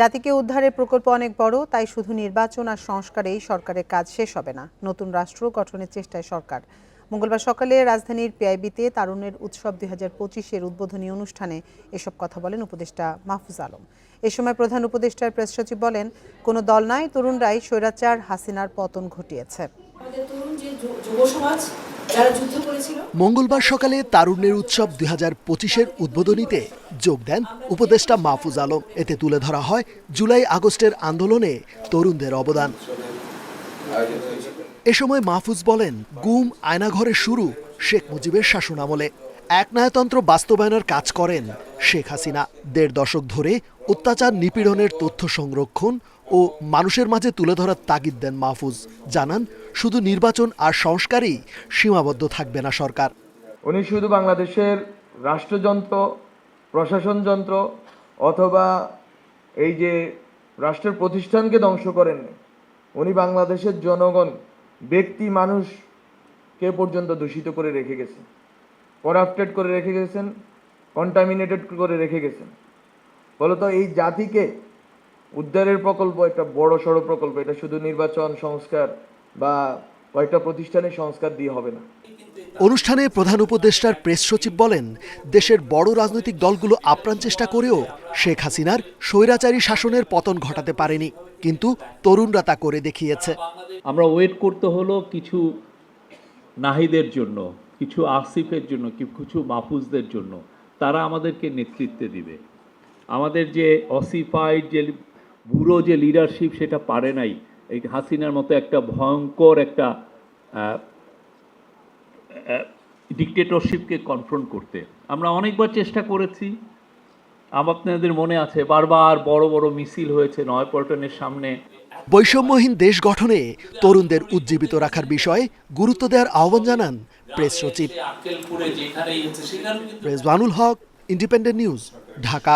জাতিকে উদ্ধারের প্রকল্প অনেক বড়, তাই শুধু নির্বাচন আর সংস্কারেই সরকারের কাজ শেষ হবে না। নতুন রাষ্ট্র গঠনের চেষ্টায় সরকার। মঙ্গলবার সকালে রাজধানীর পিআইবিতে তারুণের উৎসব দুই হাজার পঁচিশের উদ্বোধনী অনুষ্ঠানে এসব কথা বলেন উপদেষ্টা মাহফুজ আলম। এ সময় প্রধান উপদেষ্টার প্রেস সচিব বলেন, কোনো দল নাই, তরুণরাই স্বৈরাচার, হাসিনার পতন ঘটিয়েছে। আমাদের তরুণ যে যুব সমাজ মঙ্গলবার সকালে তারুণ্যের উৎসব দুই হাজার পঁচিশের উদ্বোধনীতে যোগ দেন উপদেষ্টা মাহফুজ আলম। এতে তুলে ধরা হয় জুলাই আগস্টের আন্দোলনে তরুণদের অবদান। এ সময় মাহফুজ বলেন, গুম আয়নাঘরে শুরু শেখ মুজিবের শাসনামলে। একনায়তন্ত্র বাস্তবায়নের কাজ করেন শেখ হাসিনা। দেড় দশক ধরে অত্যাচার, নিপীড়নের তথ্য সংরক্ষণ ও মানুষের মাঝে তুলে ধরার তাগিদ দেন মাহফুজ। জানান, শুধু নির্বাচন আর সংস্কারই সীমাবদ্ধ থাকবে না সরকার। উনি শুধু বাংলাদেশের রাষ্ট্রযন্ত্র, প্রশাসন যন্ত্র অথবা এই যে রাষ্ট্রের প্রতিষ্ঠানকে ধ্বংস করেন উনি বাংলাদেশের জনগণ, ব্যক্তি, মানুষকে পর্যন্ত দূষিত করে রেখে গেছেন। করাপ্টেড করে রেখে গেছেন কন্টামিনেটেড করে রেখে গেছেন। ফলত এই জাতিকে উদ্ধারের প্রকল্প একটা বড় সড়ো প্রকল্প এটা শুধু নির্বাচন সংস্কার বা কয়েকটা প্রতিষ্ঠানের সংস্কার দিয়ে হবে না। অনুষ্ঠানে প্রধান উপদেষ্টার প্রেস সচিব বলেন দেশের বড় রাজনৈতিক দলগুলো আপ্রাণ চেষ্টা করেও শেখ হাসিনার স্বৈরাচারী শাসনের পতন ঘটাতে পারেনি কিন্তু তরুণরা তা করে দেখিয়েছে। আমরা ওয়েট করতে হলো কিছু নাহিদের জন্য। কিছু আসিফের জন্য কিছু মাহফুজদের জন্য, তারা আমাদেরকে নেতৃত্বে দিবে। আমাদের যে অসিফাইড যে বুড়ো যে লিডারশিপ সেটা পারে নাই, এই হাসিনার মতো একটা ভয়ঙ্কর একটা ডিকটেটরশিপকে কনফ্রন্ট করতে। আমরা অনেকবার চেষ্টা করেছি। আপনাদের মনে আছে, বারবার বড় বড় মিছিল হয়েছে নয়পল্টনের সামনে। বৈষম্যহীন দেশ গঠনে তরুণদের উজ্জীবিত রাখার বিষয়ে গুরুত্ব দেওয়ার আহ্বান জানান প্রেস সচিব। Rezwanul Haque independent news Dhaka.